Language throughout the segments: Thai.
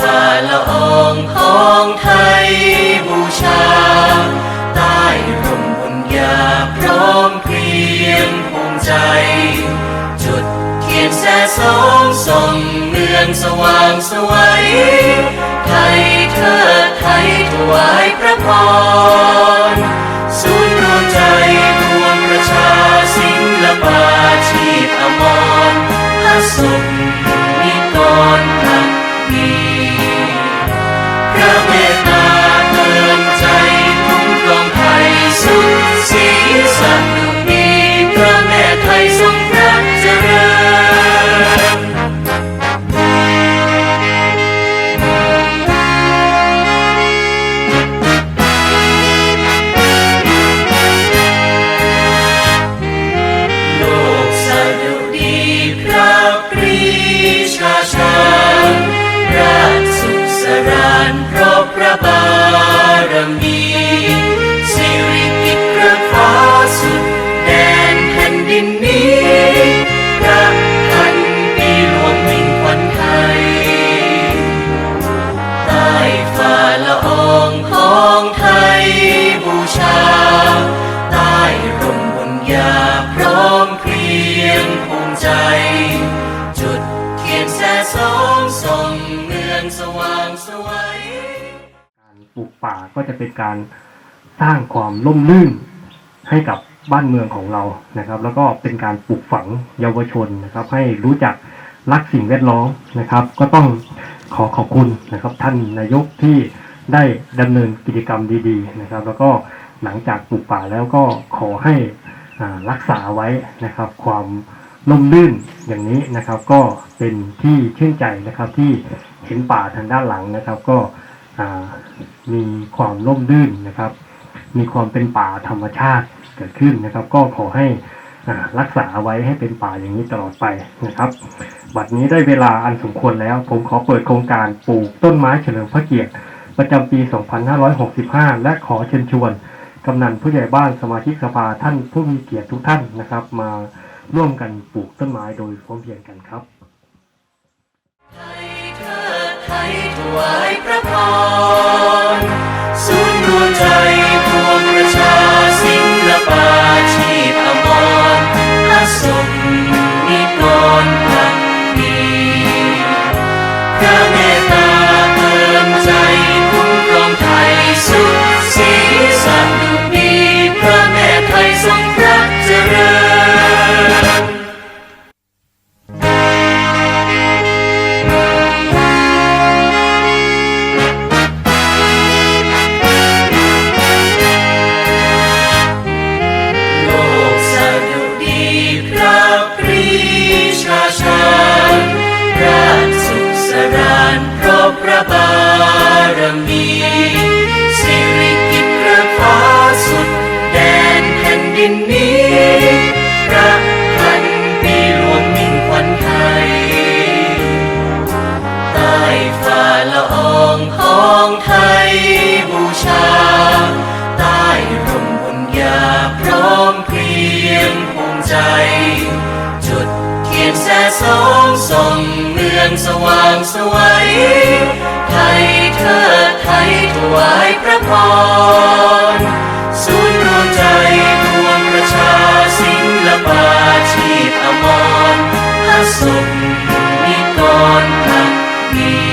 ฝ่าละองของไทยบูชา ใต้ร่มบุญญาพร้อมเพรียงภูมิใจ จุดเทียนแสสองส่องเมืองสว่างสวยไทยเธอไทยถวายพระพรสุนย์รวมใจรวงประชาศิละปาชีพอมรพระสุข สันดุดีพระแม่ไทยทรงพระเจริญโลกสดุดีพระปรีชาชาญราชสุขสรานเพราะพระบารมี ริกิตพระฟ้าสุดแดนแผ่นดินนี้พระพันปีหลวงมิ่งขวัญไทยใต้ฝ่าละอองของไทยบูชา ใต้ร่มบุญญาพร้อมเพรียงภูมิใจ จุดเทียนแสสองส่งเมืองสว่างสวย การปลูกป่าก็จะเป็นการ สร้างความร่มรื่นให้กับบ้านเมืองของเรานะครับ แล้วก็เป็นการปลูกฝังเยาวชนนะครับ ให้รู้จักรักสิ่งแวดล้อมนะครับ ก็ต้องขอขอบคุณนะครับ ท่านนายกที่ได้ดำเนินกิจกรรมดีๆนะครับ แล้วก็หลังจากปลูกป่าแล้วก็ขอให้รักษาไว้นะครับ ความร่มรื่นอย่างนี้นะครับ ก็เป็นที่ชื่นใจนะครับที่เห็นป่าทางด้านหลังนะครับ ก็มีความร่มรื่นนะครับ มีความเป็นป่าธรรมชาติเกิดขึ้นนะครับ ก็ขอให้รักษาไว้ให้เป็นป่าอย่างนี้ตลอดไปนะครับ บัดนี้ได้เวลาอันสมควรแล้ว ผมขอเปิดโครงการปลูกต้นไม้เฉลิมพระเกียรติ ประจำปี 2565 และขอเชิญชวนกำนันผู้ใหญ่บ้านสมาชิกสภาท่านผู้มีเกียรติทุกท่านนะครับ มาร่วมกันปลูกต้นไม้โดยพร้อมเพรียงกันครับไทยเทิดไทยถวายพระพร ไทยบูชา ใต้ร่มบุญญาพร้อมเพรียงภูมิใจ จุดเทียนแสสองส่องเมืองสว่างสวัยไทยเทิดไทยถวายพระพรศูนย์รวมใจรวมประชาศิลปาชีพอมรพระสุขนิกรพักดี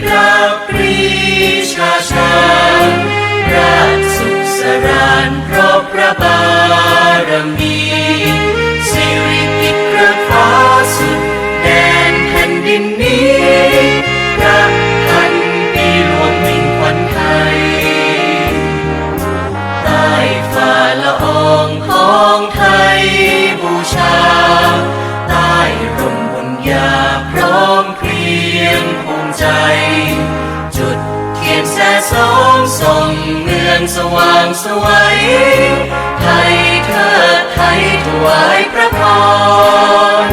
พระปรีชาชาญราชสุขสรานเพราะพระบารมี สว่างสวัยไทยเธอไทยถวายพระพร